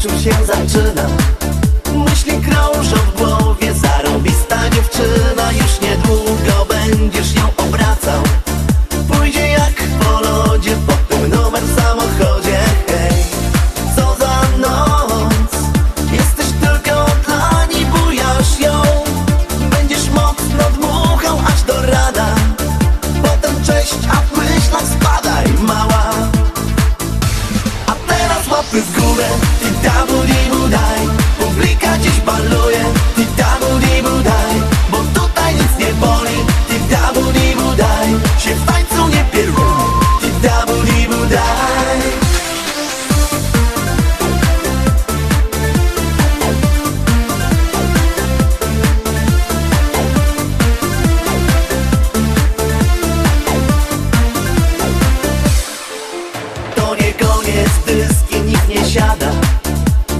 出现在这呢？Łapy w górę, i damu dimu daj Publika dziś baluje, i damu dimu daj Bo tutaj nic nie boli, i damu dimu daj Się w tańcu nie pierdolę, i damu dimu daj To nie koniec dyski nie siada.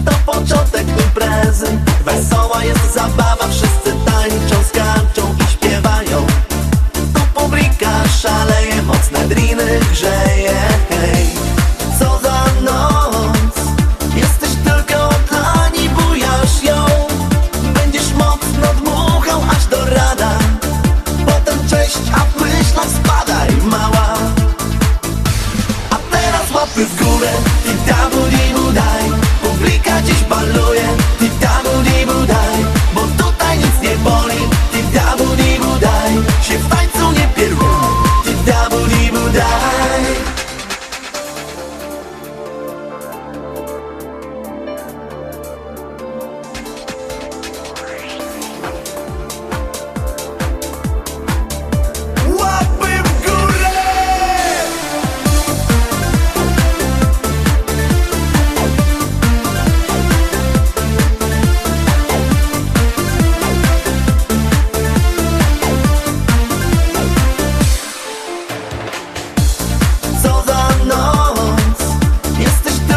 To początek imprezy Wesoło